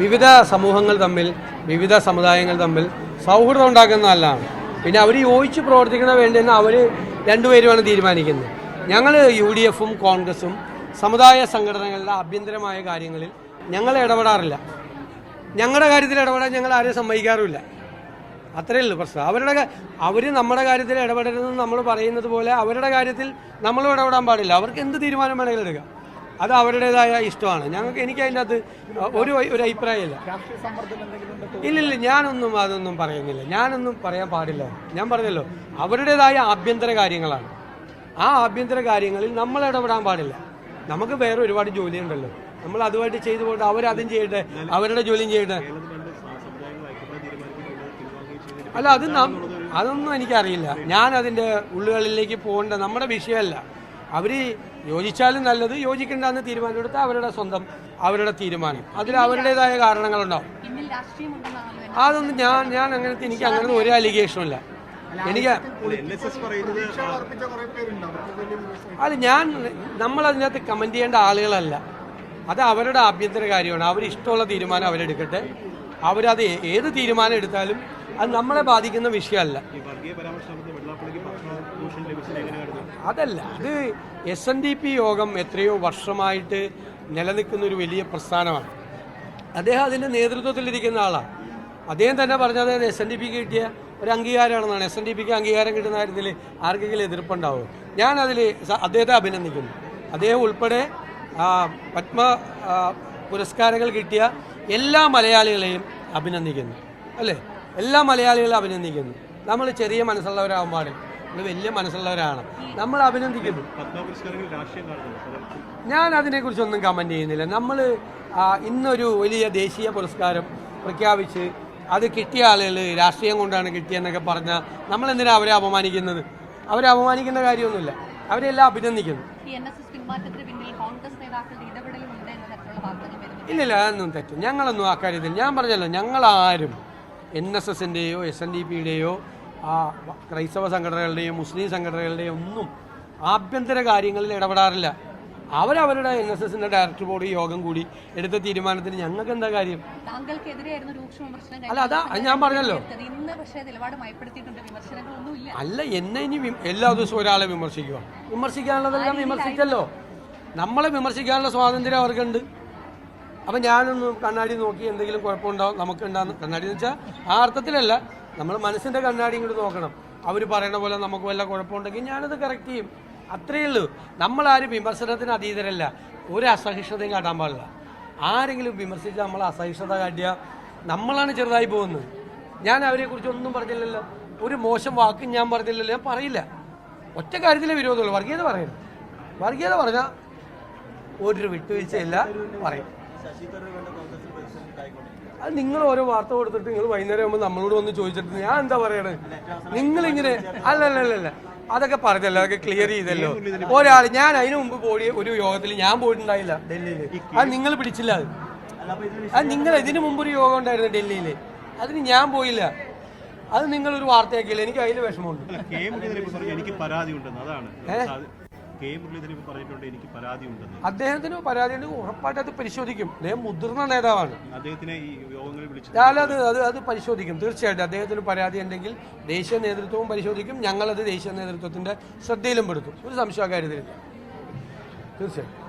വിവിധ സമൂഹങ്ങൾ തമ്മിൽ വിവിധ സമുദായങ്ങൾ തമ്മിൽ സൗഹൃദം ഉണ്ടാക്കുന്ന നല്ലതാണ് പിന്നെ അവർ യോജിച്ച് പ്രവർത്തിക്കണ തന്നെ അവർ രണ്ടുപേരുമാണ് തീരുമാനിക്കുന്നത്. ഞങ്ങൾ യു ഡി എഫും കോൺഗ്രസും സമുദായ സംഘടനകളുടെ ആഭ്യന്തരമായ കാര്യങ്ങളിൽ ഞങ്ങൾ ഇടപെടാറില്ല. ഞങ്ങളുടെ കാര്യത്തിൽ ഇടപെടാൻ ഞങ്ങൾ ആരെയും സമ്മതിക്കാറുമില്ല. അത്രയേ ഉള്ളൂ പ്രശ്നം. അവരുടെ അവർ നമ്മുടെ കാര്യത്തിൽ ഇടപെടരുതെന്ന് നമ്മൾ പറയുന്നത് പോലെ അവരുടെ കാര്യത്തിൽ നമ്മൾ ഇടപെടാൻ പാടില്ല. അവർക്ക് എന്ത് തീരുമാനം വേണമെങ്കിലും എടുക്കാം. അത് അവരുടേതായ ഇഷ്ടമാണ്. ഞങ്ങൾക്ക് എനിക്ക് അതിന്റെ അകത്ത് ഒരു ഒരു അഭിപ്രായമില്ല ഇല്ലില്ല ഞാനൊന്നും അതൊന്നും പറയുന്നില്ല. ഞാനൊന്നും പറയാൻ പാടില്ല. ഞാൻ പറഞ്ഞല്ലോ അവരുടേതായ ആഭ്യന്തര കാര്യങ്ങളാണ്. ആ ആഭ്യന്തര കാര്യങ്ങളിൽ നമ്മൾ ഇടപെടാൻ പാടില്ല. നമുക്ക് വേറെ ഒരുപാട് ജോലിയുണ്ടല്ലോ. നമ്മൾ അതുമായിട്ട് ചെയ്തു പോകട്ടെ അവരതും ചെയ്യട്ടെ അവരുടെ ജോലിയും ചെയ്യട്ടെ. അല്ല അത് നാം അതൊന്നും എനിക്കറിയില്ല. ഞാൻ അതിന്റെ ഉള്ളുകളിലേക്ക് പോകേണ്ട നമ്മുടെ വിഷയമല്ല. അവർ യോജിച്ചാലും നല്ലത് യോജിക്കണ്ടെന്ന് തീരുമാനമെടുത്താൽ അവരുടെ സ്വന്തം അവരുടെ തീരുമാനം. അതിൽ അവരുടേതായ കാരണങ്ങളുണ്ടാവും. അതൊന്നും ഞാൻ ഞാൻ അങ്ങനത്തെ എനിക്ക് അങ്ങനെ ഒരു അലിഗേഷനും ഇല്ല. എനിക്ക് അല്ല ഞാൻ നമ്മൾ അതിനകത്ത് കമന്റ് ചെയ്യേണ്ട ആളുകളല്ല. അത് അവരുടെ ആഭ്യന്തര കാര്യമാണ്. അവരിഷ്ടമുള്ള തീരുമാനം അവരെടുക്കട്ടെ. അവരത് ഏത് തീരുമാനം എടുത്താലും അത് നമ്മളെ ബാധിക്കുന്ന വിഷയമല്ല. അതല്ല അത് എസ് എൻ ഡി പി യോഗം എത്രയോ വർഷമായിട്ട് നിലനിൽക്കുന്ന ഒരു വലിയ പ്രസ്ഥാനമാണ്. അദ്ദേഹം അതിന്റെ നേതൃത്വത്തിലിരിക്കുന്ന ആളാണ്. അദ്ദേഹം തന്നെ പറഞ്ഞത് എസ് എൻ ഡി പിക്ക് കിട്ടിയ ഒരു അംഗീകാരമാണെന്നാണ്. എസ് എൻ ഡി പിക്ക് അംഗീകാരം കിട്ടുന്ന കാര്യത്തിൽ ആർക്കെങ്കിലും എതിർപ്പുണ്ടാവും? ഞാൻ അതിൽ അദ്ദേഹത്തെ അഭിനന്ദിക്കുന്നു. അദ്ദേഹം ഉൾപ്പെടെ പത്മ പുരസ്കാരങ്ങൾ കിട്ടിയ എല്ലാ മലയാളികളെയും അഭിനന്ദിക്കുന്നു. അല്ലേ? എല്ലാ മലയാളികളും അഭിനന്ദിക്കുന്നു. നമ്മൾ ചെറിയ മനസ്സുള്ളവരാകാൻ പാടില്ല. നമ്മൾ വലിയ മനസ്സുള്ളവരാണ്. നമ്മൾ അഭിനന്ദിക്കുന്നു. ഞാൻ അതിനെക്കുറിച്ചൊന്നും കമന്റ് ചെയ്യുന്നില്ല. നമ്മൾ ഇന്നൊരു വലിയ ദേശീയ പുരസ്കാരം പ്രഖ്യാപിച്ച് അത് കിട്ടിയ ആളുകൾ രാഷ്ട്രീയം കൊണ്ടാണ് കിട്ടിയെന്നൊക്കെ പറഞ്ഞാൽ നമ്മൾ എന്തിനാണ് അവരെ അപമാനിക്കുന്നത്? അവരെ അപമാനിക്കുന്ന കാര്യമൊന്നുമില്ല. അവരെല്ലാം അഭിനന്ദിക്കുന്നു. ഇല്ലില്ല അതൊന്നും തെറ്റും. ഞങ്ങളൊന്നും ആ കാര്യത്തിൽ ഞാൻ പറഞ്ഞല്ലോ ഞങ്ങളാരും എൻ എസ് എസിന്റെയോ എസ് എൻ ഡി പിയുടെയോ ആ ക്രൈസ്തവ സംഘടനകളുടെയോ മുസ്ലിം സംഘടനകളുടെയോ ഒന്നും ആഭ്യന്തര കാര്യങ്ങളിൽ ഇടപെടാറില്ല. അവരവരുടെ എൻ എസ് എസിന്റെ ഡയറക്ടർ ബോർഡ് യോഗം കൂടി എടുത്ത തീരുമാനത്തിന് ഞങ്ങൾക്ക് എന്താ കാര്യം അല്ല അതാ ഞാൻ പറഞ്ഞല്ലോ. അല്ല എന്നെ ഇനി എല്ലാ ദിവസവും ഒരാളെ വിമർശിക്കുക. വിമർശിക്കാനുള്ളതെല്ലാം വിമർശിച്ചല്ലോ. നമ്മളെ വിമർശിക്കാനുള്ള സ്വാതന്ത്ര്യം അവർക്കുണ്ട്. അപ്പം ഞാനൊന്ന് കണ്ണാടി നോക്കി എന്തെങ്കിലും കുഴപ്പമുണ്ടാവും നമുക്കുണ്ടാകുന്ന കണ്ണാടി എന്ന് വെച്ചാൽ ആ അർത്ഥത്തിലല്ല. നമ്മൾ മനസ്സിന്റെ കണ്ണാടി ഇങ്ങോട്ട് നോക്കണം. അവർ പറയണ പോലെ നമുക്ക് വല്ല കുഴപ്പമുണ്ടെങ്കിൽ ഞാനത് കറക്റ്റ് ചെയ്യും. അത്രയേ ഉള്ളൂ. നമ്മളാരും വിമർശനത്തിന് അതീതരല്ല. ഒരു അസഹിഷ്ണുതയും കാട്ടാൻ പാടില്ല. ആരെങ്കിലും വിമർശിച്ച് നമ്മൾ അസഹിഷ്ണുത കാട്ടിയ നമ്മളാണ് ചെറുതായി പോകുന്നത്. ഞാൻ അവരെക്കുറിച്ച് ഒന്നും പറഞ്ഞില്ലല്ലോ. ഒരു മോശം വാക്കും ഞാൻ പറഞ്ഞില്ലല്ലോ. ഞാൻ പറയില്ല. ഒറ്റ കാര്യത്തിലേ വിരോധമുള്ളൂ. വർഗീയത പറയരുത്. വർഗീയത പറഞ്ഞാൽ ഒരു വിട്ടുവീഴ്ചയില്ല പറയും. അത് നിങ്ങൾ ഓരോ വാർത്ത കൊടുത്തിട്ട് നിങ്ങൾ വൈകുന്നേരം ആകുമ്പോൾ നമ്മളോട് വന്ന് ചോദിച്ചിട്ട് ഞാൻ എന്താ പറയണേ? നിങ്ങളിങ്ങനെ അല്ല അല്ല അല്ല അല്ല അതൊക്കെ പറഞ്ഞല്ലോ അതൊക്കെ ക്ലിയർ ചെയ്തല്ലോ. ഒരാൾ ഞാൻ അതിനു മുമ്പ് പോയി ഒരു യോഗത്തിൽ ഞാൻ പോയിട്ടുണ്ടായില്ല. ഡൽഹിയിൽ അത് നിങ്ങൾ പിടിച്ചില്ല അത്. അത് നിങ്ങൾ ഇതിനു മുമ്പ് ഒരു യോഗം ഉണ്ടായിരുന്നു ഡൽഹിയിൽ അതിന് ഞാൻ പോയില്ല. അത് നിങ്ങൾ ഒരു വാർത്തയാക്കിയില്ല. എനിക്ക് അതിൽ വിഷമമുണ്ട്. എനിക്ക് പരാതി ഉണ്ടെന്ന്. അതാണ്. കെ മുരളീധരൻ ഇപ്പൊ പറഞ്ഞിട്ടുണ്ട് എനിക്ക് പരാതി ഉണ്ടെന്ന് അദ്ദേഹത്തിന് പരാതി ഉണ്ടെങ്കിൽ ഉറപ്പായിട്ട് അത് പരിശോധിക്കും. അദ്ദേഹം മുതിർന്ന നേതാവാണ്. അദ്ദേഹത്തിനെ ഈ യോഗങ്ങളിൽ വിളിച്ചു ഞാനത് അത് അത് പരിശോധിക്കും. തീർച്ചയായിട്ടും അദ്ദേഹത്തിന് പരാതി ഉണ്ടെങ്കിൽ ദേശീയ നേതൃത്വവും പരിശോധിക്കും. ഞങ്ങളത് ദേശീയ നേതൃത്വത്തിന്റെ ശ്രദ്ധയിലും പെടുത്തും. ഒരു സംശയ കാര്യത്തിലില്ല തീർച്ചയായിട്ടും.